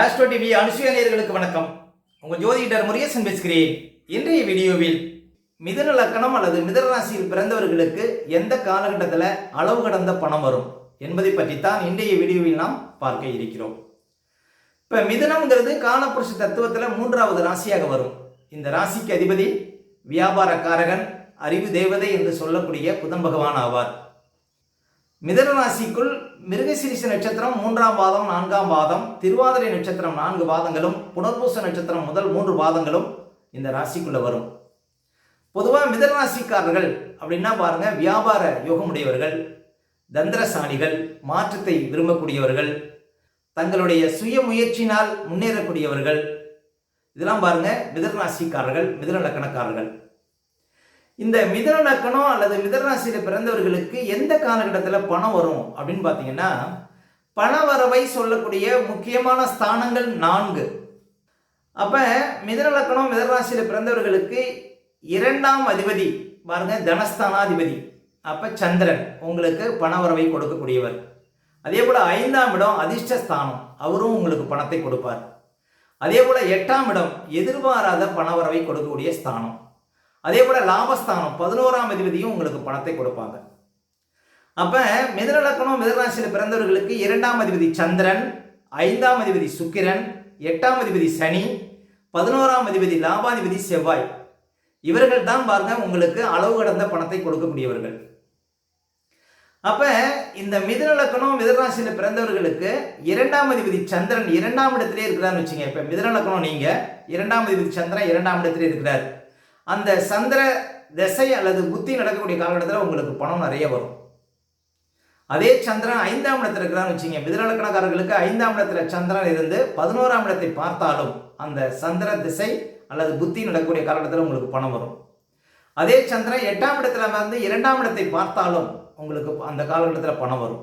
Astro TV Anusuya நேயர்களுக்கு வணக்கம். உங்கள் ஜோதிடர் முருகேசன் பேசுகிறேன். இன்றைய வீடியோவில் மிதுன லக்கணம் அல்லது மிதன ராசியில் பிறந்தவர்களுக்கு எந்த காலகட்டத்தில் அளவு கடந்த பணம் வரும் என்பதை பற்றித்தான் இன்றைய வீடியோவில் நாம் பார்க்க இருக்கிறோம். இப்போ மிதுனம்ங்கிறது காலப்புருஷ தத்துவத்தில் மூன்றாவது ராசியாக வரும். இந்த ராசிக்கு அதிபதி வியாபாரக்காரகன் அறிவு தேவதை என்று சொல்லக்கூடிய புதன் பகவான் ஆவார். மிதன ராசிக்குள் மிருகசிரிச நட்சத்திரம் மூன்றாம் பாதம் நான்காம் பாதம் திருவாதிரை நட்சத்திரம் நான்கு பாதங்களும் புனர்பூச நட்சத்திரம் முதல் மூன்று பாதங்களும் இந்த ராசிக்குள்ளே வரும். பொதுவாக மிதன ராசிக்காரர்கள் அப்படின்னா பாருங்க வியாபார யோகமுடையவர்கள் தந்திரசாலிகள் மாற்றத்தை விரும்பக்கூடியவர்கள் தங்களுடைய சுய முயற்சினால் முன்னேறக்கூடியவர்கள். இதெல்லாம் பாருங்க மிதன ராசிக்காரர்கள் மிதன லக்கணக்காரர்கள். இந்த மிதன லக்கணம் அல்லது மிதனராசியில் பிறந்தவர்களுக்கு எந்த காலகட்டத்தில் பணம் வரும் அப்படின்னு பார்த்தீங்கன்னா பண வரவை சொல்லக்கூடிய முக்கியமான ஸ்தானங்கள் நான்கு. அப்போ மிதன லக்கணம் மிதனராசியில் பிறந்தவர்களுக்கு இரண்டாம் அதிபதி பாருங்க தனஸ்தானாதிபதி. அப்போ சந்திரன் உங்களுக்கு பணவரவை கொடுக்கக்கூடியவர். அதே போல் ஐந்தாம் இடம் அதிர்ஷ்டஸ்தானம் அவரும் உங்களுக்கு பணத்தை கொடுப்பார். அதே போல் எட்டாம் இடம் எதிர்பாராத பணவரவை கொடுக்கக்கூடிய ஸ்தானம். அதே போல் லாபஸ்தானம் பதினோராம் அதிபதியும் உங்களுக்கு பணத்தை கொடுப்பாங்க. அப்போ மிதன லக்கணம் மிதனராசியில் பிறந்தவர்களுக்கு இரண்டாம் அதிபதி சந்திரன் ஐந்தாம் அதிபதி சுக்கிரன் எட்டாம் அதிபதி சனி பதினோராம் அதிபதி லாபாதிபதி செவ்வாய். இவர்கள் தான் பாருங்க உங்களுக்கு அளவு கடந்த பணத்தை கொடுக்கக்கூடியவர்கள். அப்ப இந்த மிதுன லக்கணம் பிறந்தவர்களுக்கு இரண்டாம் அதிபதி சந்திரன் இரண்டாம் இடத்திலே இருக்கிறான்னு வச்சுங்க. இப்ப மிதுன லக்கணம் நீங்க இரண்டாம் அதிபதி சந்திரன் இரண்டாம் இடத்திலே இருக்கிறார். அந்த சந்திர திசை அல்லது புத்தி நடக்கக்கூடிய காலகட்டத்தில் உங்களுக்கு பணம் நிறைய வரும். அதே சந்திரன் ஐந்தாம் இடத்துல இருக்கிறான்னு வச்சுங்க மிதனலக்கணக்காரர்களுக்கு ஐந்தாம் இடத்துல சந்திரன் இருந்து பதினோராம் இடத்தை பார்த்தாலும் அந்த சந்திர திசை அல்லது புத்தி நடக்கக்கூடிய காலகட்டத்தில் உங்களுக்கு பணம் வரும். அதே சந்திரன் எட்டாம் இடத்துல வந்து இரண்டாம் இடத்தை பார்த்தாலும் உங்களுக்கு அந்த காலகட்டத்தில் பணம் வரும்.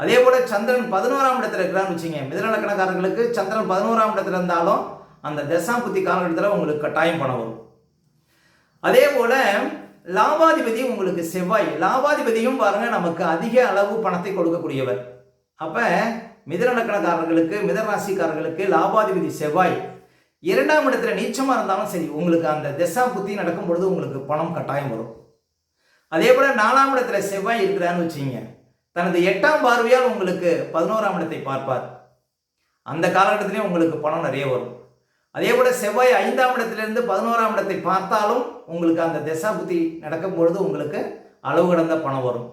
அதே போல சந்திரன் பதினோராம் இடத்துல இருக்கிறான்னு வச்சுங்க மிதனலக்கணக்காரர்களுக்கு சந்திரன் பதினோராம் இடத்துல இருந்தாலும் அந்த தசாம் புத்தி காலகட்டத்தில் உங்களுக்கு கட்டாயம் பணம் வரும். அதே போல லாபாதிபதி உங்களுக்கு செவ்வாய். லாபாதிபதியும் பாருங்க நமக்கு அதிக அளவு பணத்தை கொடுக்கக்கூடியவர். அப்ப மிதனலக்கணக்காரர்களுக்கு மிதராசிக்காரர்களுக்கு லாபாதிபதி செவ்வாய். இரண்டாம் இடத்துல நீச்சமா இருந்தாலும் சரி உங்களுக்கு அந்த திசா புத்தி நடக்கும் பொழுது உங்களுக்கு பணம் கட்டாயம் வரும். அதே போல நாலாம் இடத்துல செவ்வாய் இருக்கிறான்னு வச்சுங்க தனது எட்டாம் பார்வையால் உங்களுக்கு பதினோராம் இடத்தை பார்ப்பார். அந்த காலகட்டத்திலையும் உங்களுக்கு பணம் நிறைய வரும். அதே போல செவ்வாய் ஐந்தாம் இடத்திலிருந்து பதினோராம் இடத்தை பார்த்தாலும் உங்களுக்கு அந்த திசா புத்தி நடக்கும் பொழுது உங்களுக்கு அளவு கடந்த பணம் வரும்.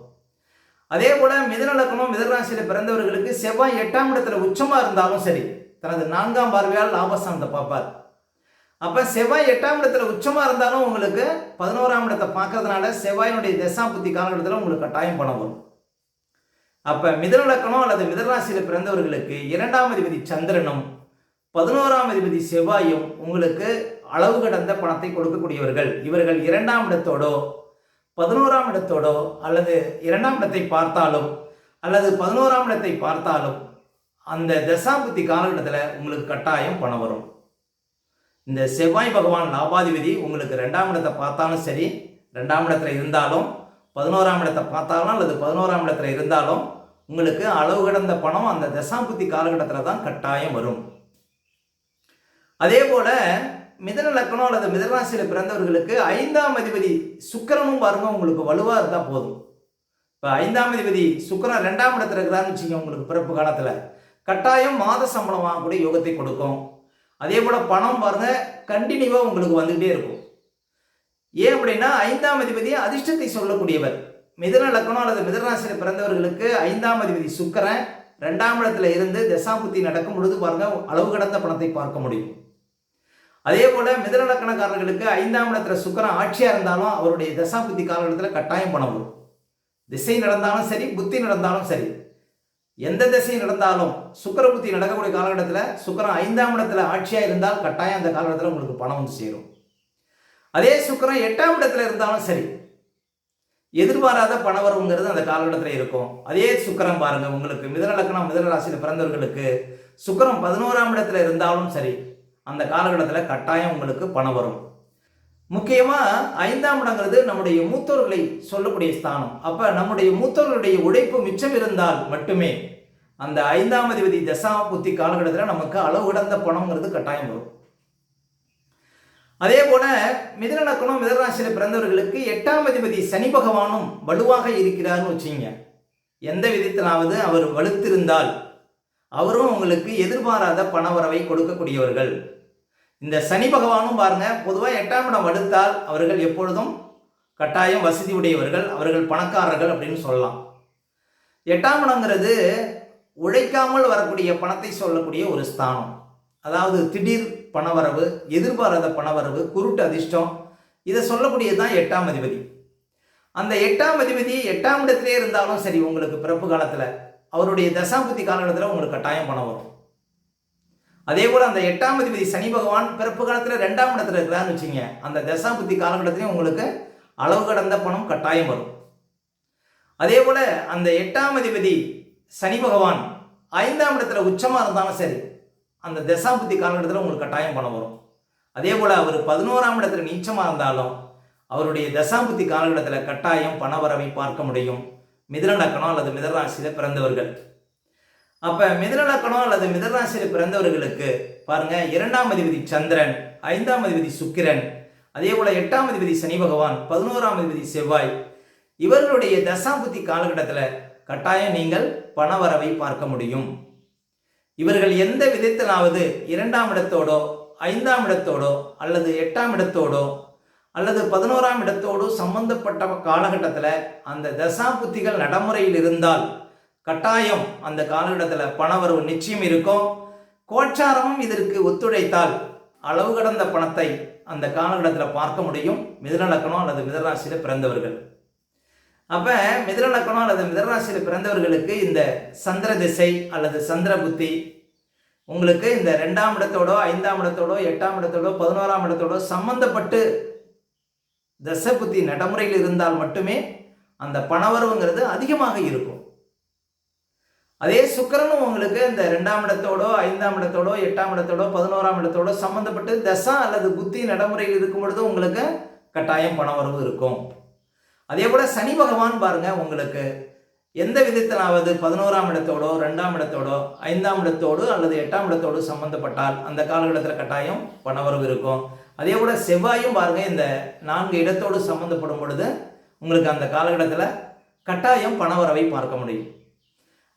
அதே போல மிதநலக்கணம் மிதராசியில் பிறந்தவர்களுக்கு செவ்வாய் எட்டாம் இடத்துல உச்சமா இருந்தாலும் சரி தனது நான்காம் பார்வையால் லாபஸ்தானத்தை பார்ப்பார். அப்ப செவ்வாய் எட்டாம் இடத்துல உச்சமா இருந்தாலும் உங்களுக்கு பதினோராம் இடத்தை பார்க்கறதுனால செவ்வாயினுடைய திசா புத்தி காலகட்டத்தில் உங்களுக்கு கட்டாயம் பணம் வரும். அப்ப மிதநலக்கணம் அல்லது மிதராசியில் பிறந்தவர்களுக்கு இரண்டாம் அதிபதி சந்திரனும் பதினோராம் அதிபதி செவ்வாயும் உங்களுக்கு அளவு கடந்த பணத்தை கொடுக்கக்கூடியவர்கள். இவர்கள் இரண்டாம் இடத்தோடோ பதினோராம் இடத்தோடோ அல்லது இரண்டாம் இடத்தை பார்த்தாலும் அல்லது பதினோராம் இடத்தை பார்த்தாலும் அந்த தசாபுத்தி காலகட்டத்தில் உங்களுக்கு கட்டாயம் பணம் வரும். இந்த செவ்வாய் பகவான் லாபாதிபதி உங்களுக்கு ரெண்டாம் இடத்தை பார்த்தாலும் சரி ரெண்டாம் இடத்துல இருந்தாலும் பதினோராம் இடத்தை பார்த்தாலும் அல்லது பதினோராம் இடத்துல இருந்தாலும் உங்களுக்கு அளவு கடந்த பணம் அந்த தசாபுத்தி காலகட்டத்தில் தான் கட்டாயம் வரும். அதே போல மிதன லக்கணம் அல்லது மிதனராசியில் பிறந்தவர்களுக்கு ஐந்தாம் அதிபதி சுக்கரனும் பாருங்க உங்களுக்கு வலுவாக இருந்தால் போதும். இப்போ ஐந்தாம் அதிபதி சுக்கரன் ரெண்டாம் இடத்துல இருக்கிறான்னு வச்சுக்கோங்க உங்களுக்கு பிறப்பு காலத்தில். கட்டாயம் மாத சம்பளம் வாங்கக்கூடிய யோகத்தை கொடுக்கும். அதே போல் பணம் பாருங்க கண்டினியூவாக உங்களுக்கு வந்துகிட்டே இருக்கும். ஏன் அப்படின்னா ஐந்தாம் அதிபதி அதிர்ஷ்டத்தை சொல்லக்கூடியவர். மிதன லக்கணம் அல்லது மிதனராசியில் பிறந்தவர்களுக்கு ஐந்தாம் அதிபதி சுக்கரன் ரெண்டாம் இடத்துல இருந்து தசாபுத்தி நடக்கும் பொழுது பாருங்க அளவு கடந்த பணத்தை பார்க்க முடியும். அதே போல மிதநலக்கணக்காரர்களுக்கு ஐந்தாம் இடத்துல சுக்கரன் ஆட்சியா இருந்தாலும் அவருடைய தசாபுத்தி காலகட்டத்தில் கட்டாயம் பணம் வரும். திசை நடந்தாலும் சரி புத்தி நடந்தாலும் சரி. எந்த திசை நடந்தாலும் சுக்கர புத்தி நடக்கக்கூடிய காலகட்டத்தில் சுக்கரன் ஐந்தாம் இடத்துல ஆட்சியா இருந்தால் கட்டாயம் அந்த காலகட்டத்தில் உங்களுக்கு பணம் வந்து சேரும். அதே சுக்கரன் எட்டாம் இடத்துல இருந்தாலும் சரி எதிர்பாராத பணவரவுங்கிறது அந்த காலகட்டத்தில் இருக்கும். அதே சுக்கரம் பாருங்க உங்களுக்கு மிதனலக்கணம் மிதன ராசியில் பிறந்தவர்களுக்கு சுக்கரம் பதினோராம் இடத்துல இருந்தாலும் சரி அந்த காலகட்டத்தில் கட்டாயம் உங்களுக்கு பணம் வரும். முக்கியமாக ஐந்தாம் இடங்கிறது நம்முடைய மூத்தோர்களை சொல்லக்கூடிய ஸ்தானம். அப்போ நம்முடைய மூத்தோர்களுடைய உழைப்பு மிச்சம் இருந்தால் மட்டுமே அந்த ஐந்தாம் அதிபதி தசா புத்தி காலகட்டத்தில் நமக்கு அளவு கடந்த பணம்ங்கிறது கட்டாயம் வரும். அதே போல மிதனக்கணம் மிதராசியில் பிறந்தவர்களுக்கு எட்டாம் அதிபதி சனி பகவானும் வலுவாக இருக்கிறார்னு வச்சுங்க எந்த விதத்திலாவது அவர் வலுத்திருந்தால் அவரும் உங்களுக்கு எதிர்பாராத பணவரவை கொடுக்கக்கூடியவர்கள். இந்த சனி பகவானும் பாருங்க பொதுவாக எட்டாம் இடம் வடுத்தால் அவர்கள் எப்பொழுதும் கட்டாயம் வசதி உடையவர்கள் அவர்கள் பணக்காரர்கள் அப்படின்னு சொல்லலாம். எட்டாம் இடங்கிறது உழைக்காமல் வரக்கூடிய பணத்தை சொல்லக்கூடிய ஒரு ஸ்தானம். அதாவது திடீர் பணவரவு எதிர்பாராத பணவரவு குருட்டு அதிர்ஷ்டம் இதை சொல்லக்கூடியது தான் எட்டாம் அதிபதி. அந்த எட்டாம் அதிபதி எட்டாம் இடத்திலே இருந்தாலும் சரி உங்களுக்கு பிறப்பு காலத்தில் அவருடைய தசாபுத்தி காலகட்டத்தில் உங்களுக்கு கட்டாயம் பணம் வரும். அதே போல் அந்த எட்டாம் அதிபதி சனி பகவான் பிறப்பு காலத்தில் ரெண்டாம் இடத்துல இருக்கிறான்னு வச்சுங்க அந்த தசாபுத்தி காலகட்டத்திலையும் உங்களுக்கு அளவு கடந்த பணம் கட்டாயம் வரும். அதே போல் அந்த எட்டாம் அதிபதி சனி பகவான் ஐந்தாம் இடத்துல உச்சமாக இருந்தாலும் சரி அந்த தசாபுத்தி காலகட்டத்தில் உங்களுக்கு கட்டாயம் பணம் வரும். அதே போல் அவர் பதினோராம் இடத்துல நீச்சமாக இருந்தாலும் அவருடைய தசாபுத்தி காலகட்டத்தில் கட்டாயம் பணவரவை பார்க்க முடியும். மிதுன லக்கணம் அல்லது மிதராசியில் பிறந்தவர்கள். அப்போ மிதுனலக்கணம் அல்லது மிதராசியில் பிறந்தவர்களுக்கு பாருங்க இரண்டாம் அதிபதி சந்திரன் ஐந்தாம் அதிபதி சுக்கிரன் அதே போல எட்டாம் அதிபதி சனி பகவான் பதினோராம் அதிபதி செவ்வாய். இவர்களுடைய தசாபுத்தி காலகட்டத்தில் கட்டாயம் நீங்கள் பணவரவை பார்க்க முடியும். இவர்கள் எந்த விதத்திலாவது இரண்டாம் இடத்தோடோ ஐந்தாம் இடத்தோடோ அல்லது எட்டாம் இடத்தோடோ அல்லது பதினோராம் இடத்தோடு சம்பந்தப்பட்ட காலகட்டத்தில் அந்த தசாபுத்திகள் நடைமுறையில் இருந்தால் கட்டாயம் அந்த காலகட்டத்தில் பணவரவு நிச்சயம் இருக்கும். கோச்சாரமும் இதற்கு ஒத்துழைத்தால் அளவு கடந்த பணத்தை அந்த காலகட்டத்தில் பார்க்க முடியும். மிதனலக்கணம் அல்லது மிதராசியில் பிறந்தவர்கள். அப்போ மிதனலக்கணம் அல்லது மிதராசியில் பிறந்தவர்களுக்கு இந்த சந்திர திசை அல்லது சந்திர புத்தி உங்களுக்கு இந்த ரெண்டாம் இடத்தோடோ ஐந்தாம் இடத்தோடோ எட்டாம் இடத்தோடோ பதினோராம் இடத்தோடோ சம்பந்தப்பட்டு தச புத்தி நடைமுறையில் இருந்தால் மட்டுமே அந்த பணவரவுங்கிறது அதிகமாக இருக்கும். அதே சுக்கரனும் உங்களுக்கு இந்த ரெண்டாம் இடத்தோடோ ஐந்தாம் இடத்தோடோ எட்டாம் இடத்தோடோ பதினோராம் இடத்தோடோ சம்மந்தப்பட்டு தசா அல்லது புத்தி நடைமுறையில் இருக்கும் பொழுது உங்களுக்கு கட்டாயம் பணவரவு இருக்கும். அதே போல சனி பகவான் பாருங்க உங்களுக்கு. எந்த விதத்திலாவது பதினோராம் இடத்தோடோ ரெண்டாம் இடத்தோடோ ஐந்தாம் இடத்தோடு அல்லது எட்டாம் இடத்தோடு சம்பந்தப்பட்டால் அந்த காலகட்டத்தில் கட்டாயம் பணவரவு இருக்கும். அதே போல செவ்வாயும் பாருங்க இந்த நான்கு இடத்தோடு சம்பந்தப்படும் பொழுது உங்களுக்கு அந்த காலகட்டத்தில் கட்டாயம் பணவரவை பார்க்க முடியும்.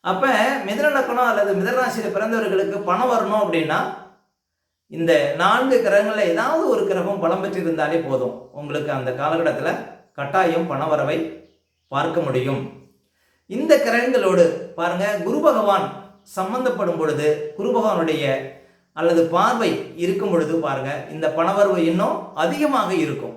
அப்போ மிதனலக்கணம் அல்லது மிதராசியில் பிறந்தவர்களுக்கு பணம் வரணும் அப்படின்னா இந்த நான்கு கிரகங்களில் ஏதாவது ஒரு கிரகம் பலம் பெற்றிருந்தாலே போதும். உங்களுக்கு அந்த காலகட்டத்தில் கட்டாயம் பணவரவை பார்க்க முடியும். இந்த கிரகங்களோடு பாருங்க குரு பகவான் சம்பந்தப்படும் பொழுது குரு பகவானுடைய அல்லது பார்வை இருக்கும் பொழுது பாருங்க இந்த பணவரவு இன்னும் அதிகமாக இருக்கும்.